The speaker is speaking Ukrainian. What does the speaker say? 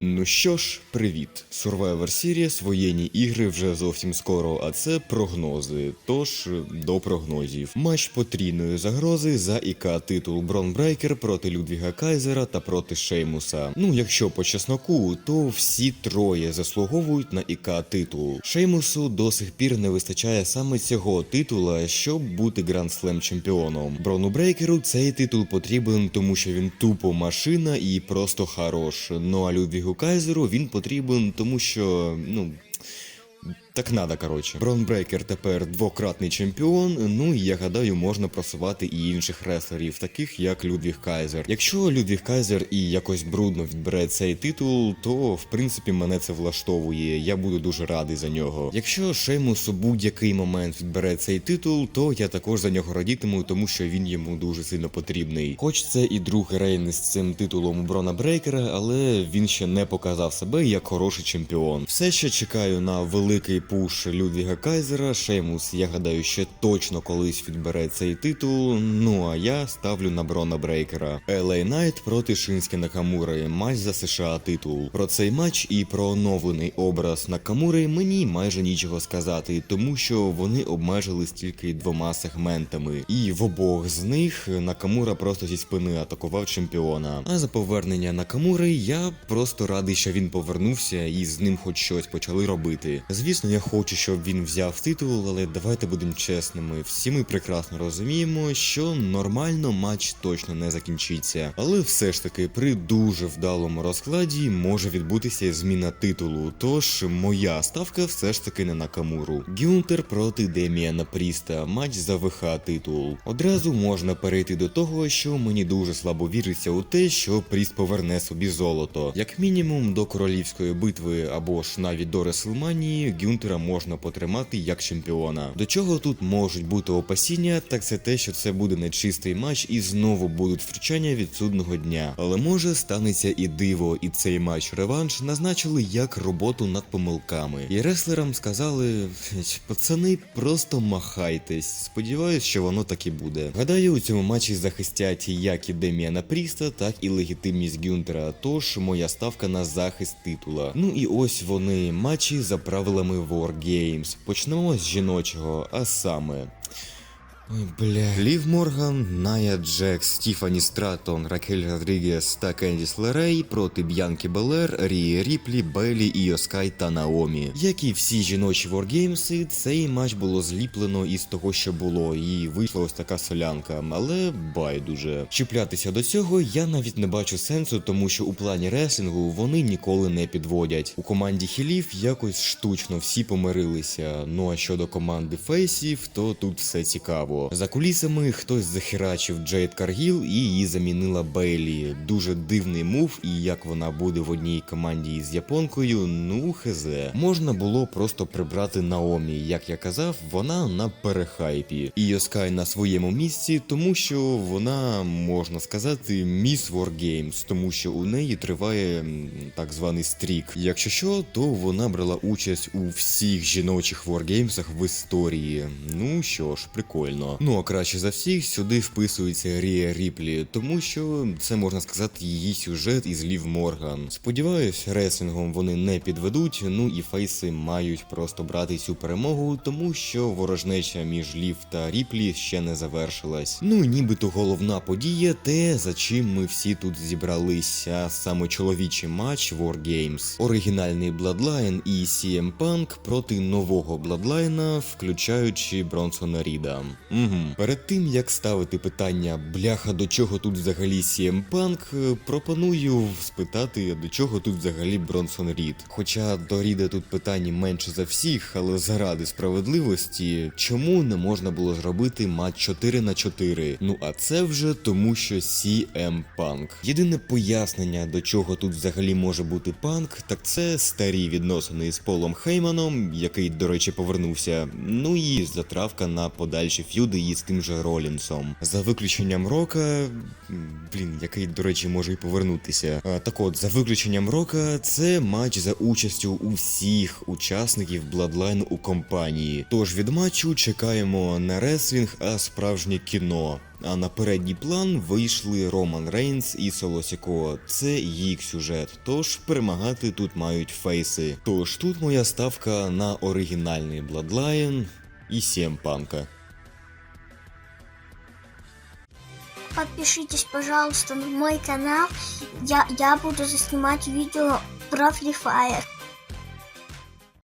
Ну що ж, привіт. Survivor Series, воєнні ігри вже зовсім скоро, а це прогнози. Тож до прогнозів. Матч потрійної загрози за ІК титул Бронбрейкер проти Людвіга Кайзера та проти Шеймуса. Ну, якщо по чесноку, то всі троє заслуговують на ІК титул. Шеймусу до сих пір не вистачає саме цього титула, щоб бути гранд-слем чемпіоном. Брону Брейкеру цей титул потрібен, тому що він тупо машина і просто хорош. Ну а Людвігу Кайзеру він потрібен, тому що ну. Так надо, коротше. Бронбрейкер тепер двократний чемпіон. Ну і я гадаю, можна просувати і інших реслерів, таких як Людвіг Кайзер. Якщо Людвіг Кайзер і якось брудно відбере цей титул, то в принципі мене це влаштовує. Я буду дуже радий за нього. Якщо Шеймус у будь-який момент відбере цей титул, то я також за нього радітиму, тому що він йому дуже сильно потрібний. Хоч це і другий рейн з цим титулом у Брона Брейкера, але він ще не показав себе як хороший чемпіон. Все ще чекаю на великий пуш Людвіга Кайзера. Шеймус, я гадаю, ще точно колись відбере цей титул. Ну а я ставлю на Брона Брейкера. LA Knight проти Шинські Накамури. Матч за США титул. Про цей матч і про оновлений образ Накамури мені майже нічого сказати, тому що вони обмежились тільки двома сегментами. І в обох з них Накамура просто зі спини атакував чемпіона. А за повернення Накамури я просто радий, що він повернувся і з ним хоч щось почали робити. Звісно, я хочу, щоб він взяв титул, але давайте будемо чесними. Всі ми прекрасно розуміємо, що нормально матч точно не закінчиться. Але все ж таки, при дуже вдалому розкладі може відбутися зміна титулу. Тож моя ставка все ж таки не на Камуру. Гюнтер проти Деміана Пріста, матч за ВХ титул. Одразу можна перейти до того, що мені дуже слабо віриться у те, що Пріст поверне собі золото. Як мінімум до королівської битви або ж навіть до Реслманії Гюнтера можна потримати як чемпіона. До чого тут можуть бути опасіння, так це те, що це буде нечистий матч і знову будуть втручання від судного дня. Але може станеться і диво, і цей матч реванш назначили як роботу над помилками. І реслерам сказали: пацани, просто махайтесь. Сподіваюсь, що воно так і буде. Гадаю, у цьому матчі захистять як і Деміана Пріста, так і легітимність Гюнтера. Тож моя ставка на захист титула. Ну і ось вони матчі за правилами Wargames. Почнемо з жіночого, а саме. Ой, бля. Лів Морган, Ная Джекс, Стіфані Стратон, Ракель Родрігес та Кендіс Лерей проти Б'янки Белер, Рії Ріплі, Белі, Іо Скай та Наомі. Як і всі жіночі Wargames, цей матч було зліплено із того, що було, і вийшла ось така солянка, але байдуже. Чіплятися до цього я навіть не бачу сенсу, тому що у плані реслінгу вони ніколи не підводять. У команді хілів якось штучно всі помирилися. Ну а щодо команди фейсів, то тут все цікаво. За кулісами хтось захерачив Джейд Каргіл і її замінила Бейлі. Дуже дивний мув, і як вона буде в одній команді із японкою, ну хезе. Можна було просто прибрати Наомі. Як я казав, вона на перехайпі. І Йоскай на своєму місці, тому що вона, можна сказати, міс Wargames, тому що у неї триває так званий стрік. Якщо що, то вона брала участь у всіх жіночих Wargamesах в історії. Ну що ж, прикольно. Ну а краще за всіх сюди вписується Рія Ріплі, тому що це можна сказати її сюжет із Лів Морган. Сподіваюсь, реслінгом вони не підведуть. Ну і фейси мають просто брати цю перемогу, тому що ворожнеча між Лів та Ріплі ще не завершилась. Ну і нібито головна подія, те за чим ми всі тут зібралися. Саме чоловічий матч Wargames. Оригінальний Bloodline і CM Punk проти нового Bloodline, включаючи Бронсона Ріда. Угу. Перед тим як ставити питання бляха, до чого тут взагалі CM Punk, е, пропоную спитати, до чого тут взагалі Бронсон Рід. Хоча до Ріда тут питань менше за всіх, але заради справедливості, чому не можна було зробити матч 4 на 4? Ну а це вже тому, що CM Punk. Єдине пояснення, до чого тут взагалі може бути панк, так це старі відносини з Полом Хейманом, який, до речі, повернувся. Ну і затравка на подальші ф'юди люди і з тим же Ролінсом. За виключенням рока, блін, який, до речі, може й повернутися. Так от, за виключенням рока, це матч за участю усіх учасників Bloodline у компанії. Тож від матчу чекаємо не реслінг, а справжнє кіно. А на передній план вийшли Роман Рейнс і Солосіко. Це їх сюжет. Тож перемагати тут мають фейси. Тож тут моя ставка на оригінальний Bloodline і Сємпанка. подпишитесь, пожалуйста, на мой канал. Я, я буду заснимать видео про Free Fire.